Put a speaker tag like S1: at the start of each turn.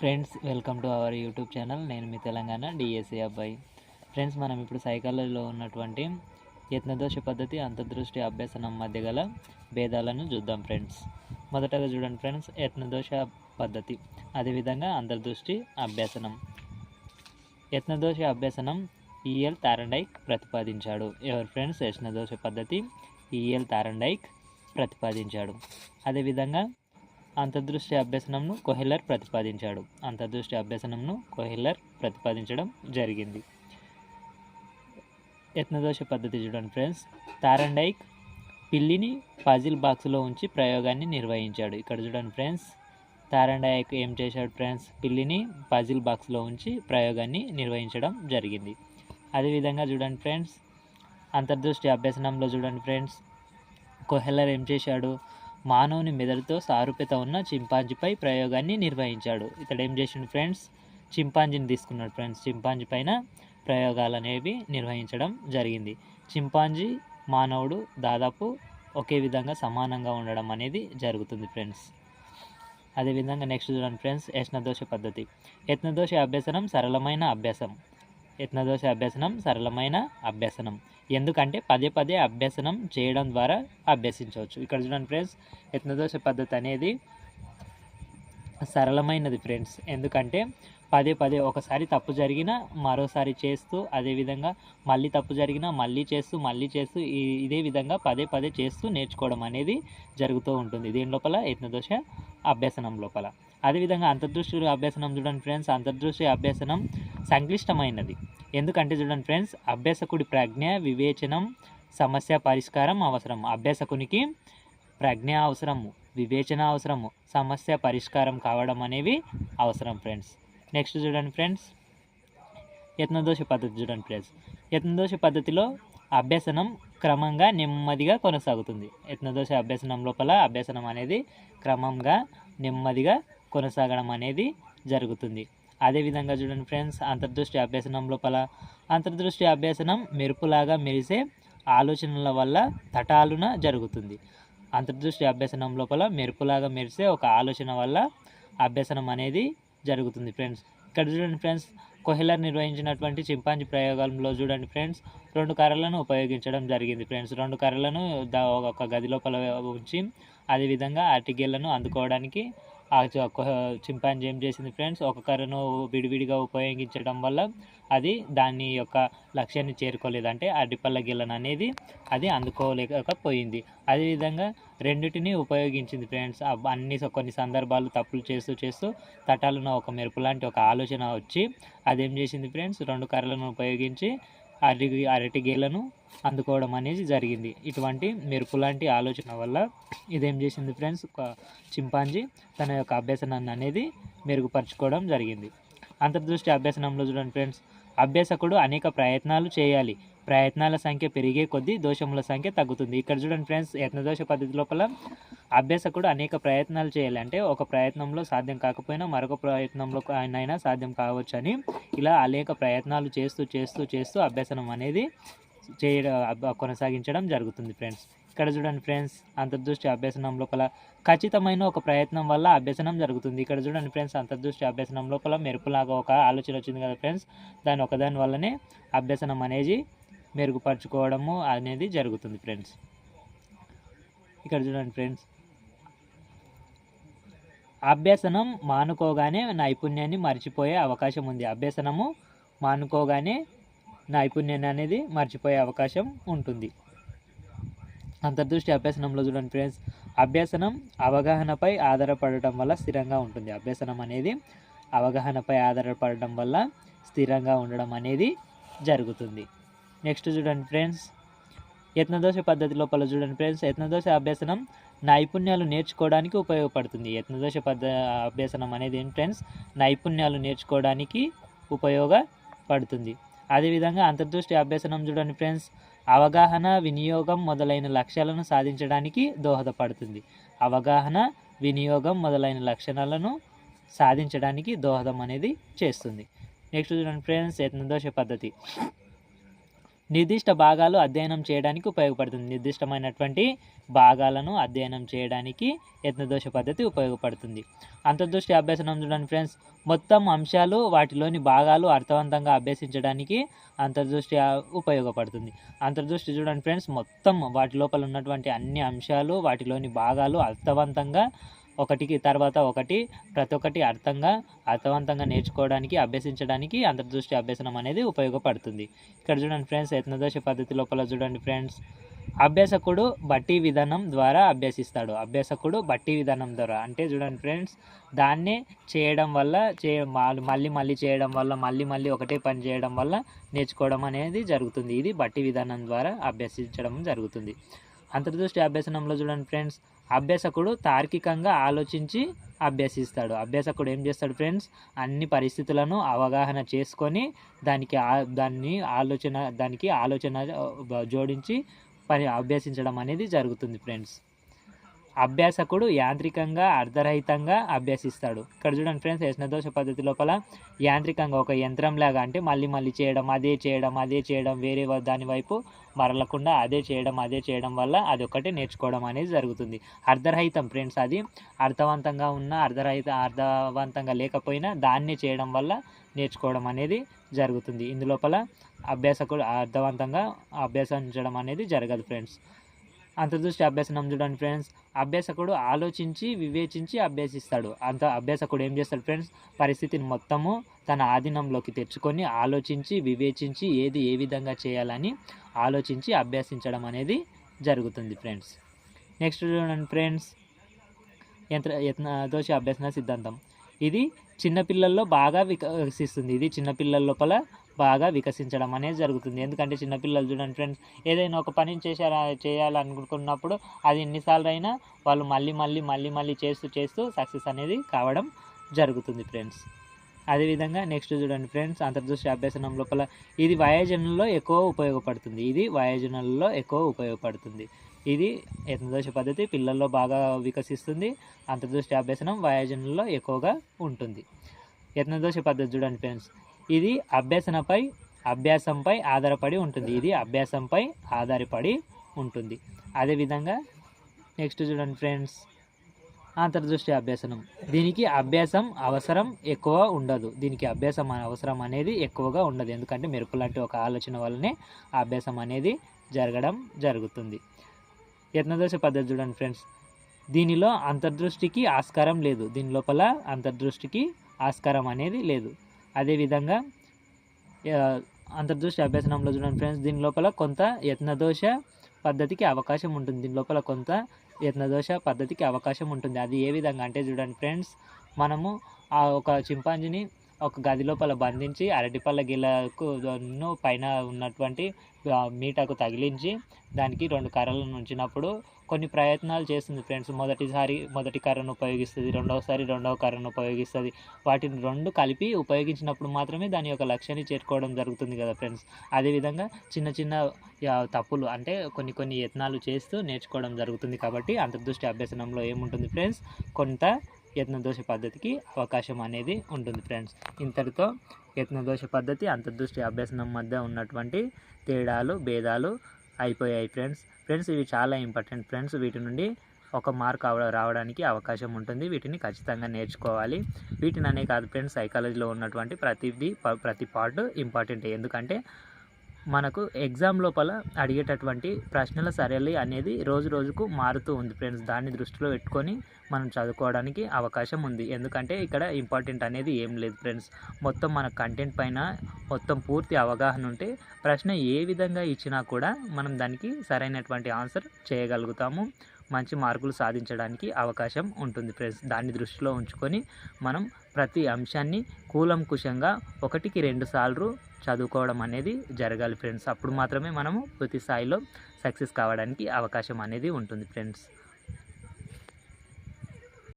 S1: Friends welcome to our YouTube channel. నేను మీ Telangana DSC అబ్బాయి. ఫ్రెండ్స్ మనం ఇప్పుడు సైకాలజీలో ఉన్నటువంటి యత్నదోష పద్ధతి అంతర్దృష్టి అభ్యసనం మధ్య గల భేదాలను చూద్దాం ఫ్రెండ్స్. మొదటగా చూడండి ఫ్రెండ్స్ యత్నదోష పద్ధతి. అదేవిధంగా అంతర్దృష్టి అభ్యసనం. యత్నదోష అభ్యసనం ఈఎల్ తారండైక్ ప్రతిపాదించాడు. ఎవరు ఫ్రెండ్స్? యత్నదోష పద్ధతి ఈఎల్ తారండైక్ ప్రతిపాదించాడు. అదేవిధంగా అంతర్దృష్టి అభ్యసనంను కొహెల్లర్ ప్రతిపాదించాడు. అంతర్దృష్టి అభ్యసనంను కొహెల్లర్ ప్రతిపాదించడం జరిగింది. యత్నదోష పద్ధతి చూడండి ఫ్రెండ్స్. తారండైక్ పిల్లిని పజిల్ బాక్స్లో ఉంచి ప్రయోగాన్ని నిర్వహించాడు. ఇక్కడ చూడండి ఫ్రెండ్స్. తారండైక్ ఏం చేశాడు ఫ్రెండ్స్? పిల్లిని పజిల్ బాక్స్లో ఉంచి ప్రయోగాన్ని నిర్వహించడం జరిగింది. అదేవిధంగా చూడండి ఫ్రెండ్స్. అంతర్దృష్టి అభ్యసనంలో చూడండి ఫ్రెండ్స్. కొహెల్లర్ ఏం చేశాడు? మానవుని మెదడుతో సారూప్యత ఉన్న చింపాంజీపై ప్రయోగాన్ని నిర్వహించాడు. ఇతడు ఏం చేసిండు ఫ్రెండ్స్? చింపాంజీని తీసుకున్నాడు ఫ్రెండ్స్. చింపాంజీ పైన ప్రయోగాలు అనేవి నిర్వహించడం జరిగింది. చింపాంజీ మానవుడు దాదాపు ఒకే విధంగా సమానంగా ఉండడం అనేది జరుగుతుంది ఫ్రెండ్స్. అదేవిధంగా నెక్స్ట్ చూడండి ఫ్రెండ్స్ యత్నదోష పద్ధతి. యత్నదోష అభ్యసనం సరళమైన అభ్యాసం. యత్నదోష అభ్యసనం సరళమైన అభ్యసనం. ఎందుకంటే పదే పదే అభ్యసనం చేయడం ద్వారా అభ్యసించవచ్చు. ఇక్కడ చూడండి ఫ్రెండ్స్ యత్నదోష పద్ధతి అనేది సరళమైనది ఫ్రెండ్స్ ఎందుకంటే పదే పదే ఒకసారి తప్పు జరిగినా మరోసారి చేస్తూ అదేవిధంగా మళ్ళీ తప్పు జరిగినా మళ్ళీ చేస్తూ మళ్ళీ చేస్తూ ఇదే విధంగా పదే పదే చేస్తూ నేర్చుకోవడం అనేది జరుగుతూ ఉంటుంది. దీని లోపల యత్నదోష అభ్యసనం లోపల. అదేవిధంగా అంతర్దృష్టి అభ్యసనం చూడండి ఫ్రెండ్స్ అంతర్దృష్టి అభ్యసనం సంక్లిష్టమైనది. ఎందుకంటే చూడండి ఫ్రెండ్స్ అభ్యాసకుడి ప్రజ్ఞ వివేచనం సమస్య పరిష్కారం అవసరం. అభ్యాసకునికి ప్రజ్ఞ అవసరము వివేచన అవసరము సమస్య పరిష్కారం కావడం అనేవి అవసరం ఫ్రెండ్స్. నెక్స్ట్ చూడండి ఫ్రెండ్స్ యత్నదోష పద్ధతి చూడండి ఫ్రెండ్స్. యత్నదోష పద్ధతిలో అభ్యసనం క్రమంగా నెమ్మదిగా కొనసాగుతుంది. యత్నదోష అభ్యసనం లోపల అభ్యసనం అనేది క్రమంగా నెమ్మదిగా కొనసాగడం అనేది జరుగుతుంది. అదేవిధంగా చూడండి ఫ్రెండ్స్ అంతర్దృష్టి అభ్యసనం లోపల అంతర్దృష్టి అభ్యసనం మెరుపులాగా మెరిసే ఆలోచనల వల్ల తటాలున జరుగుతుంది. అంతర్దృష్టి అభ్యసనం లోపల మెరుపులాగా మెరిసే ఒక ఆలోచన వల్ల అభ్యసనం అనేది జరుగుతుంది ఫ్రెండ్స్. ఇక్కడ చూడండి ఫ్రెండ్స్ కొహెలర్ నిర్వహించినటువంటి చింపాంజీ ప్రయోగంలో చూడండి ఫ్రెండ్స్ రెండు కర్రలను ఉపయోగించడం జరిగింది ఫ్రెండ్స్. రెండు కర్రలను ఒక గది లోపల ఉంచి అదేవిధంగా అటికేళ్ళను అందుకోవడానికి ఆ చింపాంజీ ఏం చేసింది ఫ్రెండ్స్? ఒక కర్రను విడివిడిగా ఉపయోగించడం వల్ల అది దాని యొక్క లక్ష్యాన్ని చేరుకోలేదు. అంటే ఆ అనేది అది అందుకోలేకపోయింది. అదేవిధంగా రెండిటిని ఉపయోగించింది ఫ్రెండ్స్. అన్ని కొన్ని సందర్భాలు తప్పులు చేస్తూ చేస్తూ తటాలను ఒక మెరుపు లాంటి ఒక ఆలోచన వచ్చి అదేం చేసింది ఫ్రెండ్స్? రెండు కర్రలను ఉపయోగించి అరటి అరటి గేలను అందుకోవడం అనేది జరిగింది. ఇటువంటి మెరుపు లాంటి ఆలోచన వల్ల ఇదేం చేసింది ఫ్రెండ్స్? ఒక చింపాంజీ తన యొక్క అభ్యసనాన్ని అనేది మెరుగుపరుచుకోవడం జరిగింది. అంతర్దృష్టి అభ్యసనంలో చూడండి ఫ్రెండ్స్. అభ్యాసకుడు అనేక ప్రయత్నాలు చేయాలి. ప్రయత్నాల సంఖ్య పెరిగే కొద్దీ దోషముల సంఖ్య తగ్గుతుంది. ఇక్కడ చూడండి ఫ్రెండ్స్ యత్నదోష పద్ధతి లోపల అభ్యాసకుడు అనేక ప్రయత్నాలు చేయాలి. అంటే ఒక ప్రయత్నంలో సాధ్యం కాకపోయినా మరొక ప్రయత్నంలో అయినా సాధ్యం కావచ్చు అని ఇలా అనేక ప్రయత్నాలు చేస్తూ చేస్తూ చేస్తూ అభ్యాసనం అనేది చేయడం కొనసాగించడం జరుగుతుంది ఫ్రెండ్స్. ఇక్కడ చూడండి ఫ్రెండ్స్ అంతర్దృష్టి అభ్యసనం లోపల ఖచ్చితమైన ఒక ప్రయత్నం వల్ల అభ్యసనం జరుగుతుంది. ఇక్కడ చూడండి ఫ్రెండ్స్ అంతర్దృష్టి అభ్యసనం లోపల మెరుపులాగా ఒక ఆలోచన వచ్చింది కదా ఫ్రెండ్స్ దాని ఒకదాని వల్లనే అభ్యసనం అనేది మెరుగుపరచుకోవడము అనేది జరుగుతుంది ఫ్రెండ్స్. ఇక్కడ చూడండి ఫ్రెండ్స్ అభ్యసనం మానుకోగానే నైపుణ్యాన్ని మర్చిపోయే అవకాశం ఉంది. అభ్యసనము మానుకోగానే నైపుణ్యాన్ని అనేది మర్చిపోయే అవకాశం ఉంటుంది. అంతర్దృష్టి అభ్యసనంలో చూడండి ఫ్రెండ్స్ అభ్యసనం అవగాహనపై ఆధారపడటం వల్ల స్థిరంగా ఉంటుంది. అభ్యసనం అనేది అవగాహనపై ఆధారపడటం వల్ల స్థిరంగా ఉండడం అనేది జరుగుతుంది. నెక్స్ట్ చూడండి ఫ్రెండ్స్ యత్నదోష పద్ధతి లోపల చూడండి ఫ్రెండ్స్ యత్నదోష అభ్యసనం నైపుణ్యాలు నేర్చుకోవడానికి ఉపయోగపడుతుంది. యత్నదోష పద్ధ అభ్యసనం అనేది ఏంటి ఫ్రెండ్స్ నైపుణ్యాలు నేర్చుకోవడానికి ఉపయోగపడుతుంది. అదేవిధంగా అంతర్దృష్టి అభ్యసనం చూడండి ఫ్రెండ్స్ అవగాహన వినియోగం మొదలైన లక్ష్యాలను సాధించడానికి దోహదపడుతుంది. అవగాహన వినియోగం మొదలైన లక్షణాలను సాధించడానికి దోహదం అనేది చేస్తుంది. నెక్స్ట్ చూడండి ఫ్రెండ్స్ యత్నదోష పద్ధతి. నిర్దిష్ట భాగాలు అధ్యయనం చేయడానికి ఉపయోగపడుతుంది. నిర్దిష్టమైనటువంటి భాగాలను అధ్యయనం చేయడానికి యత్నదోష పద్ధతి ఉపయోగపడుతుంది. అంతర్దృష్టి అభ్యసనం చూడండి ఫ్రెండ్స్. మొత్తం అంశాలు వాటిలోని భాగాలు అర్థవంతంగా అభ్యసించడానికి అంతర్దృష్టి ఉపయోగపడుతుంది. అంతర్దృష్టి చూడండి ఫ్రెండ్స్. మొత్తం వాటి లోపల ఉన్నటువంటి అన్ని అంశాలు వాటిలోని భాగాలు అర్థవంతంగా ఒకటికి తర్వాత ఒకటి ప్రతి ఒక్కటి అర్థంగా అర్థవంతంగా నేర్చుకోవడానికి అభ్యసించడానికి అంతర్దృష్టి అభ్యసనం అనేది ఉపయోగపడుతుంది. ఇక్కడ చూడండి ఫ్రెండ్స్ యత్నదోష పద్ధతి లోపల చూడండి ఫ్రెండ్స్. అభ్యాసకుడు బట్టి విధానం ద్వారా అభ్యసిస్తాడు. అభ్యాసకుడు బట్టి విధానం ద్వారా. అంటే చూడండి ఫ్రెండ్స్ దాన్నే చేయడం వల్ల చే మళ్ళీ మళ్ళీ మళ్ళీ చేయడం వల్ల మళ్ళీ మళ్ళీ ఒకటే పని చేయడం వల్ల నేర్చుకోవడం అనేది జరుగుతుంది. ఇది బట్టి విధానం ద్వారా అభ్యసించడం జరుగుతుంది. అంతర్దృష్టి అభ్యసనంలో చూడండి ఫ్రెండ్స్ అభ్యాసకుడు తార్కికంగా ఆలోచించి అభ్యసిస్తాడు. అభ్యాసకుడు ఏం చేస్తాడు ఫ్రెండ్స్ అన్ని పరిస్థితులను అవగాహన చేసుకొని దానికి దాన్ని ఆలోచన దానికి ఆలోచన జోడించి పని అభ్యసించడం అనేది జరుగుతుంది ఫ్రెండ్స్ అభ్యాసకుడు యాంత్రికంగా అర్ధరహితంగా అభ్యసిస్తాడు. ఇక్కడ చూడండి ఫ్రెండ్స్ యశ్నదోష పద్ధతి లోపల యాంత్రికంగా ఒక యంత్రంలాగా అంటే మళ్ళీ మళ్ళీ చేయడం అదే చేయడం అదే చేయడం వేరే దాని వైపు మరలకుండా అదే చేయడం అదే చేయడం వల్ల అది ఒకటే నేర్చుకోవడం అనేది జరుగుతుంది. అర్ధరహితం ఫ్రెండ్స్ అది అర్థవంతంగా ఉన్న అర్ధరహిత అర్థవంతంగా లేకపోయినా దాన్ని చేయడం వల్ల నేర్చుకోవడం అనేది జరుగుతుంది. ఇందులోపల అభ్యాసకుడు అర్థవంతంగా అభ్యాసించడం అనేది జరగదు ఫ్రెండ్స్. అంతర్దృష్టి అభ్యాసనం చూడండి ఫ్రెండ్స్ అభ్యాసకుడు ఆలోచించి వివేచించి అభ్యసిస్తాడు. అంత అభ్యాసకుడు ఏం చేస్తాడు ఫ్రెండ్స్ పరిస్థితిని మొత్తము తన ఆధీనంలోకి తెచ్చుకొని ఆలోచించి వివేచించి ఏది ఏ విధంగా చేయాలని ఆలోచించి అభ్యసించడం అనేది జరుగుతుంది ఫ్రెండ్స్ నెక్స్ట్ చూడండి ఫ్రెండ్స్ యంత్ర యత్న దోష అభ్యసన సిద్ధాంతం. ఇది చిన్నపిల్లల్లో బాగా వికసిస్తుంది. ఇది చిన్నపిల్లల లోపల బాగా వికసించడం అనేది జరుగుతుంది. ఎందుకంటే చిన్నపిల్లలు చూడండి ఫ్రెండ్స్ ఏదైనా ఒక పని చేశారా చేయాలనుకున్నప్పుడు అది ఎన్నిసార్లు అయినా వాళ్ళు మళ్ళీ మళ్ళీ మళ్ళీ మళ్ళీ చేస్తూ చేస్తూ సక్సెస్ అనేది కావడం జరుగుతుంది ఫ్రెండ్స్ అదేవిధంగా నెక్స్ట్ చూడండి ఫ్రెండ్స్ అంతర్దృష్టి అభ్యసనం లోపల ఇది వయోజనుల్లో ఎక్కువ ఉపయోగపడుతుంది. ఇది వయోజనుల్లో ఎక్కువ ఉపయోగపడుతుంది. ఇది యత్నదోష పద్ధతి పిల్లల్లో బాగా వికసిస్తుంది. అంతర్దృష్టి అభ్యసనం వయోజనుల్లో ఎక్కువగా ఉంటుంది. యత్నదోష పద్ధతి చూడండి ఫ్రెండ్స్ ఇది అభ్యసనపై అభ్యాసంపై ఆధారపడి ఉంటుంది. ఇది అభ్యాసంపై ఆధారపడి ఉంటుంది. అదేవిధంగా నెక్స్ట్ చూడండి ఫ్రెండ్స్ అంతర్దృష్టి అభ్యసనం. దీనికి అభ్యాసం అవసరం ఎక్కువ ఉండదు. దీనికి అభ్యాసం అవసరం అనేది ఎక్కువగా ఉండదు. ఎందుకంటే మెరుపు లాంటి ఒక ఆలోచన వల్లనే అభ్యాసం అనేది జరగడం జరుగుతుంది. యత్నదోష పద్ధతి చూడండి ఫ్రెండ్స్ దీనిలో అంతర్దృష్టికి ఆస్కారం లేదు. దీని లోపల అంతర్దృష్టికి ఆస్కారం అనేది లేదు. అదేవిధంగా అంతర్దృష్టి అభ్యసనంలో చూడండి ఫ్రెండ్స్ దీని లోపల కొంత యత్నదోష పద్ధతికి అవకాశం ఉంటుంది. దీని లోపల కొంత యత్నదోష పద్ధతికి అవకాశం ఉంటుంది. అది ఏ విధంగా అంటే చూడండి ఫ్రెండ్స్ మనము ఆ ఒక చింపాంజీని ఒక గది లోపల బంధించి అరటిపళ్ళ గిలకు పైన ఉన్నటువంటి మీటకు తగిలించి దానికి రెండు కర్రలను ఉంచినప్పుడు కొన్ని ప్రయత్నాలు చేస్తుంది ఫ్రెండ్స్. మొదటిసారి మొదటి కర్రను ఉపయోగిస్తుంది రెండవసారి రెండవ కర్రను ఉపయోగిస్తుంది. వాటిని రెండు కలిపి ఉపయోగించినప్పుడు మాత్రమే దాని యొక్క లక్ష్యాన్ని చేరుకోవడం జరుగుతుంది కదా ఫ్రెండ్స్. అదేవిధంగా చిన్న చిన్న తప్పులు అంటే కొన్ని కొన్ని యత్నాలు చేస్తూ నేర్చుకోవడం జరుగుతుంది కాబట్టి అంతర్దృష్టి అభ్యసనంలో ఏముంటుంది ఫ్రెండ్స్? కొంత యత్నదోష పద్ధతికి అవకాశం అనేది ఉంటుంది ఫ్రెండ్స్. ఇంతటితో యత్నదోష పద్ధతి అంతర్దృష్టి అభ్యసనం మధ్య ఉన్నటువంటి తేడాలు భేదాలు అయిపోయాయి ఫ్రెండ్స్. ఫ్రెండ్స్ ఇవి చాలా ఇంపార్టెంట్ ఫ్రెండ్స్. వీటి నుండి ఒక మార్క్ అవ రావడానికి అవకాశం ఉంటుంది. వీటిని ఖచ్చితంగా నేర్చుకోవాలి. వీటిని అనే కాదు ఫ్రెండ్స్ సైకాలజీలో ఉన్నటువంటి ప్రతిదీ ప- ప్రతి పార్ట్ ఇంపార్టెంట్. ఎందుకంటే మనకు ఎగ్జామ్ లోపల అడిగేటటువంటి ప్రశ్నల సరళి అనేది రోజు రోజుకు మారుతూ ఉంది ఫ్రెండ్స్ దాన్ని దృష్టిలో పెట్టుకొని మనం చదువుకోవడానికి అవకాశం ఉంది. ఎందుకంటే ఇక్కడ ఇంపార్టెంట్ అనేది ఏం లేదు ఫ్రెండ్స్ మొత్తం మన కంటెంట్ పైన మొత్తం పూర్తి అవగాహన ఉంటే ప్రశ్న ఏ విధంగా ఇచ్చినా కూడా మనం దానికి సరైనటువంటి ఆన్సర్ చేయగలుగుతాము. మంచి మార్కులు సాధించడానికి అవకాశం ఉంటుంది ఫ్రెండ్స్ దాన్ని దృష్టిలో ఉంచుకొని మనం ప్రతి అంశాన్ని కూలంకుషంగా ఒకటికి రెండు సార్లు చదువుకోవడం అనేది జరగాలి ఫ్రెండ్స్. అప్పుడు మాత్రమే మనము ప్రతి స్థాయిలో సక్సెస్ కావడానికి అవకాశం అనేది ఉంటుంది ఫ్రెండ్స్.